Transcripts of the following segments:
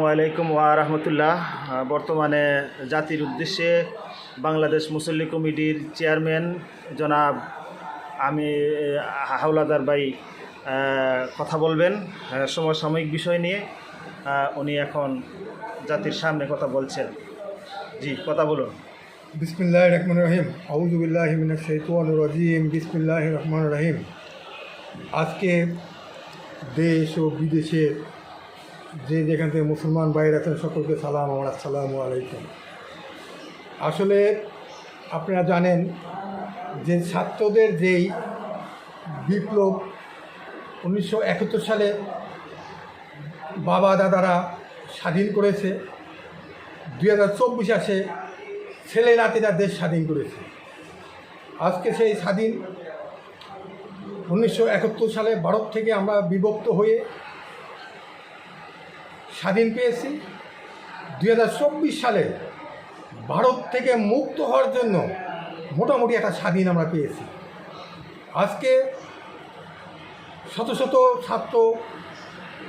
আলাইকুম ওয়া রাহমাতুল্লাহ। বর্তমানে জাতির উদ্দেশ্যে বাংলাদেশ মুসল্লি কমিটির চেয়ারম্যান জনাব আমি হাওলাদার ভাই কথা বলবেন সমসাময়িক বিষয় নিয়ে উনি এখন জাতির সামনে কথা বলছেন। জি, কথা বলুন। বিসমিল্লাহ রহমান রহিম। আউজুবিল্লাহ শৈতান রাজিম। বিসমিল্লাহ রহমান রহিম। আজকে দেশ ও বিদেশে যে যেখান থেকে মুসলমান বাইরে আছেন সকলকে সালাম, আমার আসসালামু আলাইকুম। আসলে আপনারা জানেন যে ছাত্রদের যেই বিপ্লব উনিশশো একাত্তর সালে বাবা, দাদারা স্বাধীন করেছে, দুই হাজার চব্বিশ আসে ছেলে নাতিরা দেশ স্বাধীন করেছে। আজকে সেই স্বাধীন উনিশশো একাত্তর সালে ভারত থেকে আমরা বিভক্ত হয়ে স্বাধীন পেয়েছি। দুই হাজার চব্বিশ সালে ভারত থেকে মুক্ত হওয়ার জন্য মোটামুটি একটা স্বাধীন আমরা পেয়েছি। আজকে শত শত ছাত্র,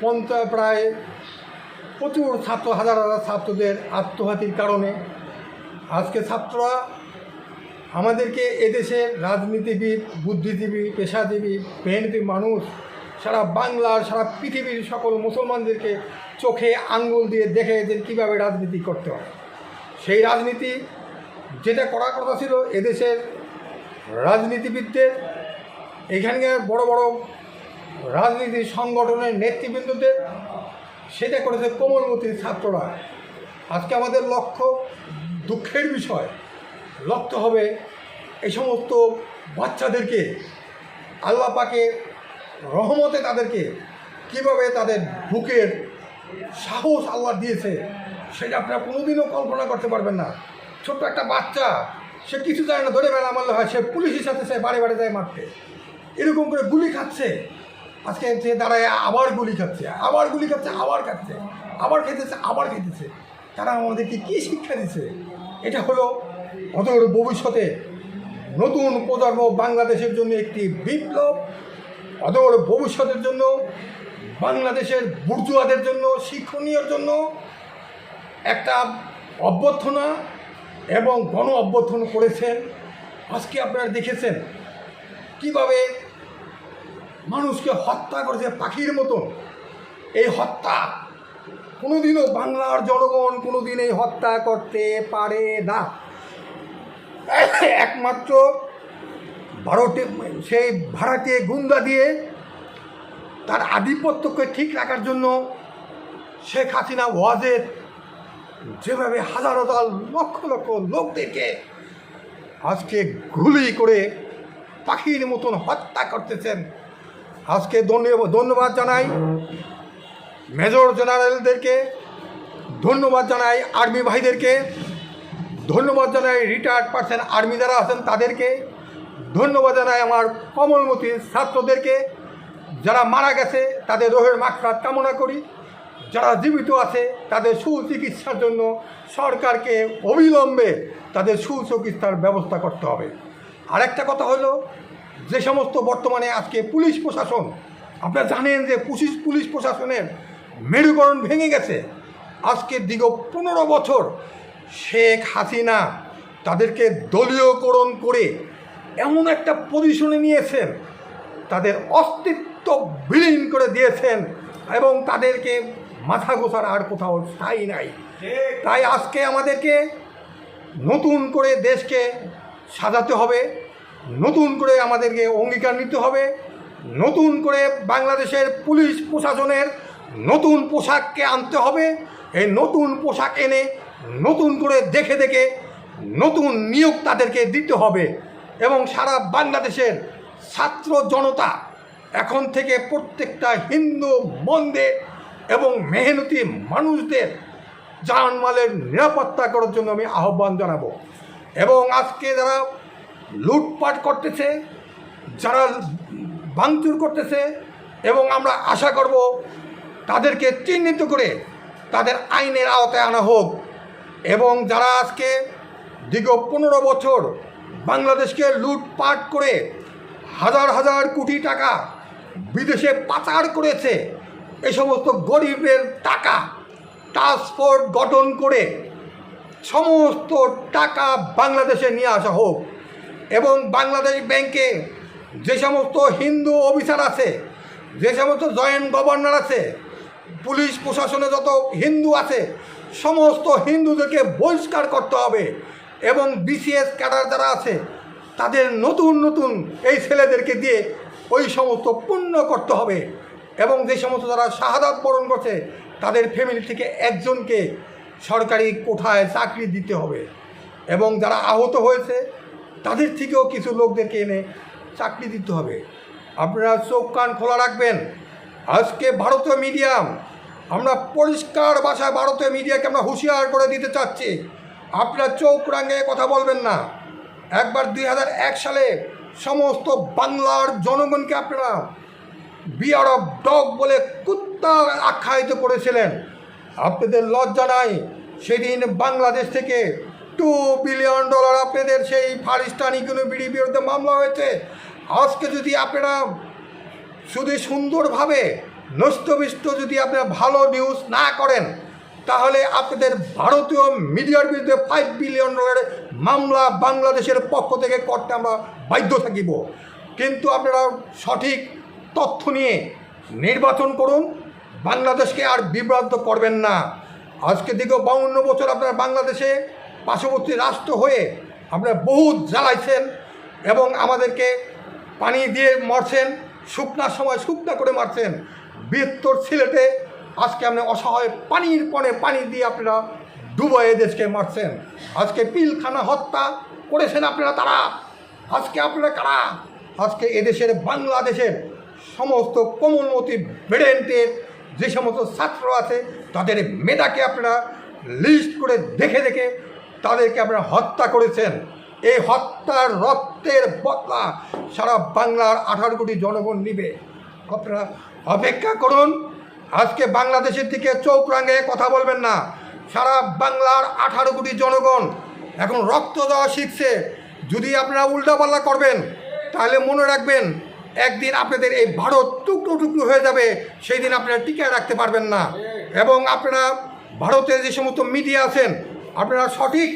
পঞ্চা প্রায় প্রচুর ছাত্র, হাজার হাজার ছাত্রদের আত্মঘাতীর কারণে আজকে ছাত্ররা আমাদেরকে এদেশের রাজনীতিবিদ, বুদ্ধিজীবী, পেশাজীবী মেহনতি মানুষ সারা বাংলার সারা পৃথিবীর সকল মুসলমানদেরকে চোখে আঙ্গুল দিয়ে দেখে যে কীভাবে রাজনীতি করতে হয় সেই রাজনীতি যেটা করার কথা ছিল এদেশের রাজনীতিবিদদের, এখানকার বড় বড় রাজনীতি সংগঠনের নেতৃবৃন্দদের, সেটা করেছে কোমলমতির ছাত্ররা। আজকে আমাদের লক্ষ্য দুঃখের বিষয়। লক্ষ্য হবে এই সমস্ত বাচ্চাদেরকে, আল্লাহ পাকে রহমতে তাদেরকে কীভাবে তাদের বুকের সাহস আল্লাহ দিয়েছে, সেটা আপনারা কোনোদিনও কল্পনা করতে পারবেন না। ছোট্ট একটা বাচ্চা, সে কিছু জানে না ধরে বেলা মারলে হয়, সে পুলিশের সাথে সে বাড়ি বাড়ি যায় মারতে। এরকম করে গুলি খাচ্ছে। আজকে সে দাঁড়ায়, আবার গুলি খাচ্ছে, আবার গুলি খাচ্ছে, আবার খাচ্ছে, আবার খেতেছে আবার খেতেছে। তারা আমাদেরকে কী শিক্ষা দিচ্ছে এটা হলো অদূর ভবিষ্যতে নতুন প্রজন্ম বাংলাদেশের জন্য একটি বিপ্লব। অদূর ভবিষ্যতের জন্য, বাংলাদেশের বুর্জুয়াদের জন্য, শিক্ষণীয়র জন্য একটা অভ্যর্থনা এবং গণ অভ্যর্থনা করেছেন। আজকে আপনারা দেখেছেন কীভাবে মানুষকে হত্যা করেছে পাখির মতো। এই হত্যা কোনোদিনও বাংলার জনগণ কোনোদিন এই হত্যা করতে পারে না। একমাত্র ভারতে, সেই ভাড়াটে গুন্দা দিয়ে তার আধিপত্যকে ঠিক রাখার জন্য শেখ হাসিনা ওয়াজের যেভাবে হাজার হাজার লক্ষ লক্ষ লোকদেরকে আজকে গুলি করে পাখির মতন হত্যা করতেছেন। আজকে ধন্যবাদ ধন্যবাদ জানাই মেজর জেনারেলদেরকে, ধন্যবাদ জানাই আর্মি ভাইদেরকে, ধন্যবাদ জানাই রিটায়ার্ড পার্সন আর্মি যারা আছেন তাদেরকে। ধন্যবাদ জানাই আমার কমলমতি ছাত্রদেরকে। যারা মারা গেছে, তাদের রোহের মাকসাদ কামনা করি। যারা জীবিত আছে, তাদের সুচিকিৎসার জন্য সরকারকে অবিলম্বে তাদের সুচিকিৎসার ব্যবস্থা করতে হবে। আরেকটা কথা হলো, যে সমস্ত বর্তমানে আজকে পুলিশ প্রশাসন, আপনারা জানেন যে পুলিশ পুলিশ প্রশাসনের মেরুকরণ ভেঙে গেছে। আজকে দীর্ঘ পনেরো বছর শেখ হাসিনা তাদেরকে দলীয়করণ করে এমন একটা পজিশনে নিয়েছেন, তাদের অস্তিত্ব বিলীন করে দিয়েছেন এবং তাদেরকে মাথা গোছার আর কোথাও স্থায়ী নাই। তাই আজকে আমাদেরকে নতুন করে দেশকে সাজাতে হবে, নতুন করে আমাদেরকে অঙ্গীকার নিতে হবে, নতুন করে বাংলাদেশের পুলিশ প্রশাসনের নতুন পোশাককে আনতে হবে, এই নতুন পোশাক এনে নতুন করে দেখে দেখে নতুন নিয়োগ তাদেরকে দিতে হবে। এবং সারা বাংলাদেশের ছাত্র জনতা এখন থেকে প্রত্যেকটা হিন্দু মন্দির এবং মেহনতি মানুষদের জানমালের নিরাপত্তা করার জন্য আমি আহ্বান জানাব। এবং আজকে যারা লুটপাট করতেছে, যারা ভাঙচুর করতেছে এবং আমরা আশা করব তাদেরকে চিহ্নিত করে তাদের আইনের আওতায় আনা হোক। এবং যারা আজকে দীর্ঘ পনেরো বছর বাংলাদেশকে লুটপাট করে হাজার হাজার কোটি টাকা বিদেশে পাচার করেছে। এ সমস্ত গরিবের টাকা ফোর্স গঠন করে সমস্ত টাকা বাংলাদেশে নিয়ে আসা হোক এবং বাংলাদেশ ব্যাংকে যে সমস্ত হিন্দু অফিসার আছে, যে সমস্ত জয়েন্ট গভর্নর আছে, পুলিশ প্রশাসনে যত হিন্দু আছে, সমস্ত হিন্দুদেরকে বহিষ্কার করতে হবে। এবং বিসিএস ক্যাডার যারা আছে, তাদের নতুন নতুন এই ছেলেদেরকে দিয়ে ওই সমস্ত পূর্ণ করতে হবে। এবং যে সমস্ত যারা শাহাদাত বরণ করছে, তাদের ফ্যামিলি থেকে একজনকে সরকারি কোঠায় চাকরি দিতে হবে। এবং যারা আহত হয়েছে, তাদের থেকেও কিছু লোকদেরকে এনে চাকরি দিতে হবে। আপনারা চোখ কান খোলা রাখবেন। আজকে ভারতীয় মিডিয়াম, আমরা পরিষ্কার ভাষায় ভারতীয় মিডিয়াকে আমরা হুঁশিয়ার করে দিতে চাচ্ছি। আপনারা চোখ রাঙে কথা বলবেন না। একবার দুই এক সালে সমস্ত বাংলার জনগণকে আপনারা বিয়ার অফ ডগ বলে কুত্তা আখ্যায়িত করেছিলেন। আপনাদের লজ্জা নাই, সেদিন বাংলাদেশ থেকে টু বিলিয়ন ডলার আপনাদের সেই ফারিস্তানি কোনো বিড়ি বিরুদ্ধে মামলা হয়েছে। আজকে যদি আপনারা শুধু সুন্দরভাবে নষ্টবিষ্ট যদি আপনারা ভালো নিউজ না করেন তাহলে আপনাদের ভারতীয় মিডিয়ার বিরুদ্ধে ফাইভ বিলিয়ন ডলারের মামলা বাংলাদেশের পক্ষ থেকে করতে আমরা বাধ্য থাকিব। কিন্তু আপনারা সঠিক তথ্য নিয়ে নির্বাচন করুন। বাংলাদেশকে আর বিভ্রান্ত করবেন না। আজকে দীর্ঘ বাউন্ন বছর আপনারা বাংলাদেশে পার্শ্ববর্তী রাষ্ট্র হয়ে আপনারা বহুত জ্বালাইছেন এবং আমাদেরকে পানি দিয়ে মারছেন শুকনার সময় শুকনা করে মারছেন। বৃহত্তর সিলেটে আজকে আপনি অসহায় পানির পণে পানি দিয়ে আপনারা ডুবাই দেশকে মারছেন। আজকে পিলখানা হত্যা করেছেন আপনারা তারা। আজকে আপনারা কারা? আজকে এদেশের, বাংলাদেশের সমস্ত কোমলমতি ব্রেন্টের যে সমস্ত ছাত্র আছে, তাদের মেধাকে আপনারা লিস্ট করে দেখে দেখে তাদেরকে আপনারা হত্যা করেছেন। এই হত্যার রক্তের বদলা সারা বাংলার আঠারো কোটি জনগণ নিবে। আপনারা অপেক্ষা করুন আজকে বাংলাদেশের দিকে চোখ রাঙে কথা বলবেন না। সারা বাংলার আঠারো কোটি জনগণ এখন রক্ত দেওয়া শিখছে। যদি আপনারা উল্টাপাল্লা করবেন, তাহলে মনে রাখবেন, একদিন আপনাদের এই ভারত টুকরো টুকরো হয়ে যাবে সেই দিন আপনারা টিকে রাখতে পারবেন না। এবং আপনারা ভারতের যে সমস্ত মিডিয়া আছেন, আপনারা সঠিক,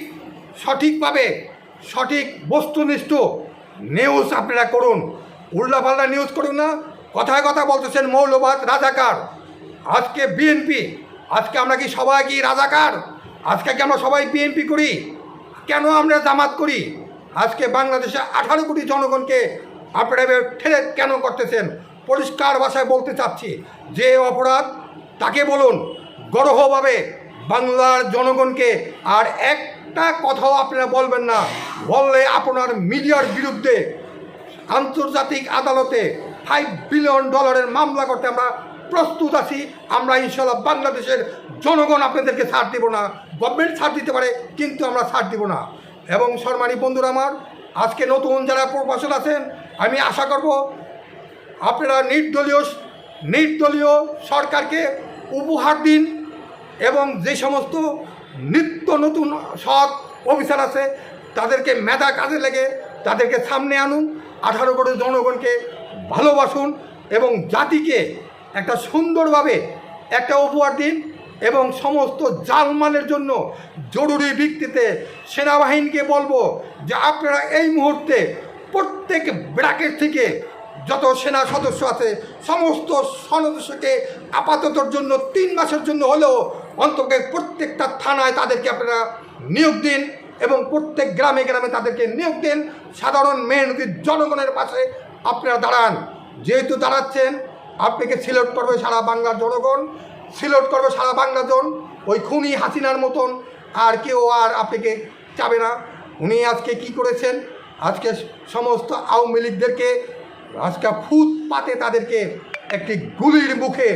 সঠিকভাবে সঠিক বস্তুনিষ্ঠ নিউজ আপনারা করুন। উল্টাপাল্টা নিউজ করুন না, কথায় কথা বলতেছেন মৌলবাদ, রাজাকার। আজকে বিএনপি, আজকে আমরা কি সবাই কি রাজাকার? আজকে কি আমরা সবাই বিএনপি করি? কেন আমরা জামাত করি? আজকে বাংলাদেশে আঠারো কোটি জনগণকে আপনারা ঠেলে কেন করতেছেন? পরিষ্কার ভাষায় বলতে চাচ্ছি, যে অপরাধ, তাকে বলুন, গরহভাবে বাংলার জনগণকে আর একটা কথাও আপনারা বলবেন না, বললে আপনার মিডিয়ার বিরুদ্ধে আন্তর্জাতিক আদালতে ফাইভ বিলিয়ন ডলারের মামলা করতে আমরা প্রস্তুত আছি। আমরা ইনশাল্লাহ বাংলাদেশের জনগণ আপনাদেরকে ছাড় দেব না। গভর্নমেন্ট ছাড় দিতে পারে, কিন্তু আমরা ছাড় দিব না। এবং সম্মানী বন্ধুরা আমার, আজকে নতুন যারা প্রবাসন আছেন, আমি আশা করব আপনারা নির্দলীয় নির্দলীয় সরকারকে উপহার দিন এবং যে সমস্ত নিত্য নতুন সৎ অফিসার আছে, তাদেরকে মেধা কাজে লেগে তাদেরকে সামনে আনুন। আঠারো কোটি জনগণকে ভালোবাসুন এবং জাতিকে একটা সুন্দরভাবে একটা উপহার দিন এবং সমস্ত জালমালের জন্য জরুরি ভিত্তিতে সেনাবাহিনীকে বলব যে আপনারা এই মুহূর্তে প্রত্যেক ব্র্যাকেট থেকে যত সেনা সদস্য আছে, সমস্ত সদস্যকে আপাততর জন্য তিন মাসের জন্য হলেও অন্তত প্রত্যেকটা থানায় তাদেরকে আপনারা নিয়োগ দিন এবং প্রত্যেক গ্রামে গ্রামে তাদেরকে নিয়োগ দিন। সাধারণ মেহনতির জনগণের পাশে আপনারা দাঁড়ান। যেহেতু দাঁড়াচ্ছেন আপনাকে সিলেক্ট করবে সারা বাংলার জনগণ? সিলেক্ট করবে সারা বাংলার জন? ওই খুনি হাসিনার মতন। আর কেউ আর আপনাকে চাবে না? উনি আজকে কি করেছেন? আজকে সমস্ত আওয়ামী লীগদেরকে আজকে ফুটপাতে তাদেরকে একটি গুলির মুখে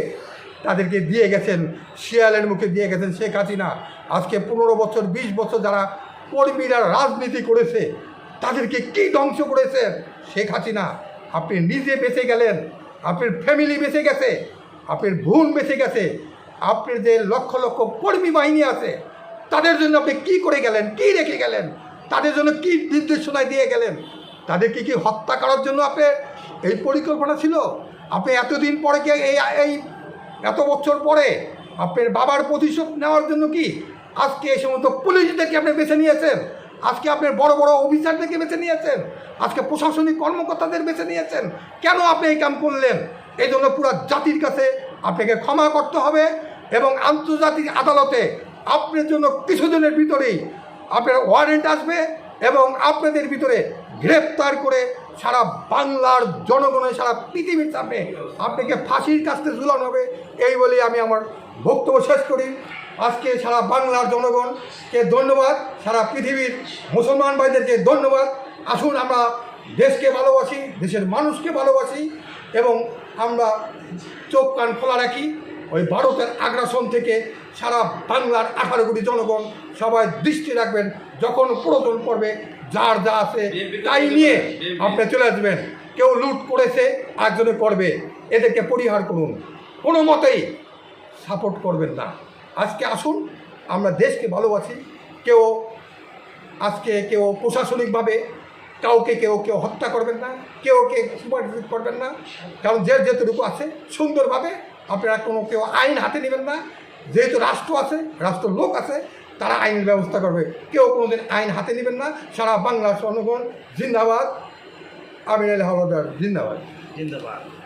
তাদেরকে দিয়ে গেছেন, শিয়ালের মুখে দিয়ে গেছেন শেখ হাসিনা। আজকে পনেরো বছর, বিশ বছর যারা কর্মীরা রাজনীতি করেছে, তাদেরকে কি ধ্বংস করেছেন শেখ হাসিনা, আপনি নিজে বেঁচে গেলেন। আপনার ফ্যামিলি বেঁচে গেছে, আপনার বোন বেঁচে গেছে আপনার যে লক্ষ লক্ষ কর্মী বাহিনী আছে। তাদের জন্য আপনি কি করে গেলেন, কি রেখে গেলেন, তাদের জন্য কি নির্দেশনা দিয়ে গেলেন, তাদেরকে কি কি হত্যা করার জন্য আপনার এই পরিকল্পনা ছিল? আপনি এতদিন পরে কি এই এই এত বছর পরে আপনার বাবার প্রতিশোধ নেওয়ার জন্য কি আজকে এই সমস্ত পুলিশদেরকে আপনি বেছে নিয়েছেন? আজকে আপনার বড় বড় অফিসারদেরকে বেছে নিয়েছেন? আজকে প্রশাসনিক কর্মকর্তাদের বেছে নিয়েছেন। কেন আপনি এই কাম করলেন? এই জন্য পুরো জাতির কাছে আপনাকে ক্ষমা করতে হবে এবং আন্তর্জাতিক আদালতে আপনার জন্য কিছুদিনের ভিতরেই আপনার ওয়ারেন্ট আসবে এবং আপনাদের ভিতরে গ্রেপ্তার করে সারা বাংলার জনগণের, সারা পৃথিবীর সামনে আপনাকে ফাঁসির কাছতে ঝুলানো হবে। এই বলে আমি আমার বক্তব্য শেষ করি। আজকে সারা বাংলার জনগণকে ধন্যবাদ, সারা পৃথিবীর মুসলমান ভাইদেরকে ধন্যবাদ। আসুন আমরা দেশকে ভালোবাসি, দেশের মানুষকে ভালোবাসি এবং আমরা চোখ কান খোলা রাখি। ওই ভারতের আগ্রাসন থেকে সারা বাংলার আঠারো কোটি জনগণ সবাই দৃষ্টি রাখবেন, যখন প্রয়োজন পড়বে যার যা আছে তাই নিয়ে আপনি চলে আসবেন। কেউ লুট করেছে একজনে করবে এদেরকে পরিহার করুন। কোনো মতেই সাপোর্ট করবেন না। আজকে আসুন, আমরা দেশকে ভালোবাসি। কেউ আজকে কেউ প্রশাসনিকভাবে কাউকে কেউ কেউ হত্যা করবেন না, কেউ কে সুপারিশ করবেন না। কারণ যে যেটুকু আছে, সুন্দরভাবে আপনারা কোনো কেউ আইন হাতে নেবেন না। যেহেতু রাষ্ট্র আছে, রাষ্ট্র লোক আছে, তারা আইনের ব্যবস্থা করবে। কেউ কোনো দিন আইন হাতে নেবেন না। সারা বাংলা জনগণ জিন্দাবাদ। আমির আলী জিন্দাবাদ। জিন্দাবাদ।